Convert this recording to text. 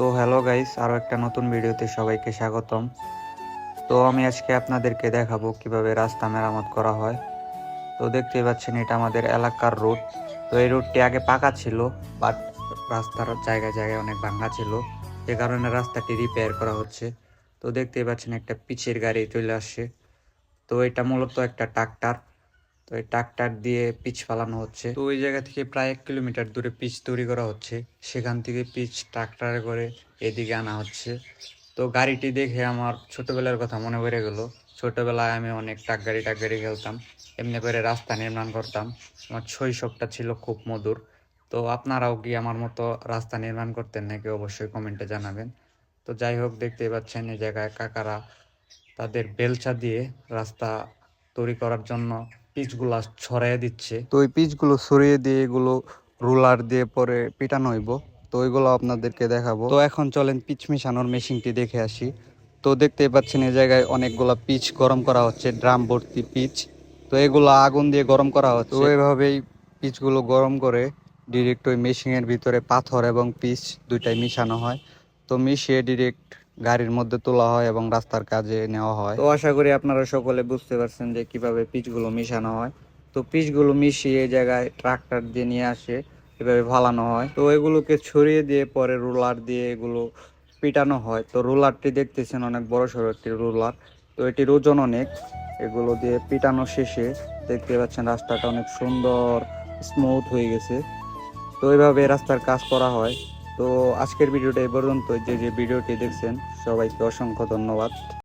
তো hello guys আরও একটা নতুন ভিডিওতে সবাইকে স্বাগতম। তো আমি আজকে আপনাদেরকে দেখাবো কীভাবে রাস্তা মেরামত করা হয়। তো দেখতেই পাচ্ছেন, এটা আমাদের এলাকার রোড। তো এই রোডটি আগে পাকা ছিল, বাট রাস্তার জায়গায় জায়গায় অনেক ভাঙা ছিল। যে কারণে রাস্তাটি রিপেয়ার করা হচ্ছে। তো দেখতেই পাচ্ছেন, একটা পিচের গাড়ি চলে আসছে। তো এটা মূলত একটা ট্রাক্টর। তো এই ট্রাক্টর দিয়ে পিচ ফালানো হচ্ছে। তো ওই জায়গা থেকে প্রায় এক কিলোমিটার দূরে পিচ তৈরি করা হচ্ছে। সেখান থেকে পিচ ট্রাক্টরে করে এদিকে আনা হচ্ছে। তো গাড়িটি দেখে আমার ছোটবেলার কথা মনে পড়ে গেল। ছোটবেলায় আমি অনেক টাক গাড়ি টাক গাড়ি খেলতাম। এমনি করে রাস্তা নির্মাণ করতাম। আমার শৈশবটা ছিল খুব মধুর। তো আপনারাও কি আমার মতো রাস্তা নির্মাণ করতেন নাকি অবশ্যই কমেন্টে জানাবেন। তো যাই হোক, দেখতেই পাচ্ছেন এই জায়গায় কাকারা তাদের বেলচা দিয়ে রাস্তা তৈরি করার জন্য পিচগুলা ছড়াইয়ে দিচ্ছে। তো ওই পিচগুলো ছড়িয়ে দিয়ে এগুলো রুলার দিয়ে পরে পিটানো হইব। তো ওইগুলো আপনাদেরকে দেখাবো। তো এখন চলেন পিচ মিশানোর মেশিনটি দেখে আসি। তো দেখতেই পাচ্ছেন এই জায়গায় অনেকগুলা পিচ গরম করা হচ্ছে, ড্রাম ভর্তি পিচ। তো এগুলো আগুন দিয়ে গরম করা হচ্ছে। তো এভাবেই পিচগুলো গরম করে ডিরেক্ট ওই মেশিনের ভিতরে পাথর এবং পিচ দুইটাই মিশানো হয়। তো মিশিয়ে ডিরেক্ট গাড়ির মধ্যে তোলা হয় এবং রাস্তার কাজে নেওয়া হয়। তো আশা করি আপনারা সকলে বুঝতে পারছেন যে কীভাবে পিচগুলো মিশানো হয়। তো পিচগুলো মিশিয়ে জায়গায় ট্রাক্টর দিয়ে নিয়ে আসে, এভাবে ফালানো হয়। তো এগুলোকে ছড়িয়ে দিয়ে পরে রোলার দিয়ে এগুলো পিটানো হয়। তো রুলারটি দেখতেছেন অনেক বড় সড়ো একটি রুলার। তো এটির ওজন অনেক। এগুলো দিয়ে পিটানো শেষে দেখতে পাচ্ছেন রাস্তাটা অনেক সুন্দর, স্মুথ হয়ে গেছে। তো এইভাবে রাস্তার কাজ করা হয়। তো আজকের ভিডিওটা এই পর্যন্ত যে যে ভিডিওটি দেখছেন সবাইকে অসংখ্য ধন্যবাদ।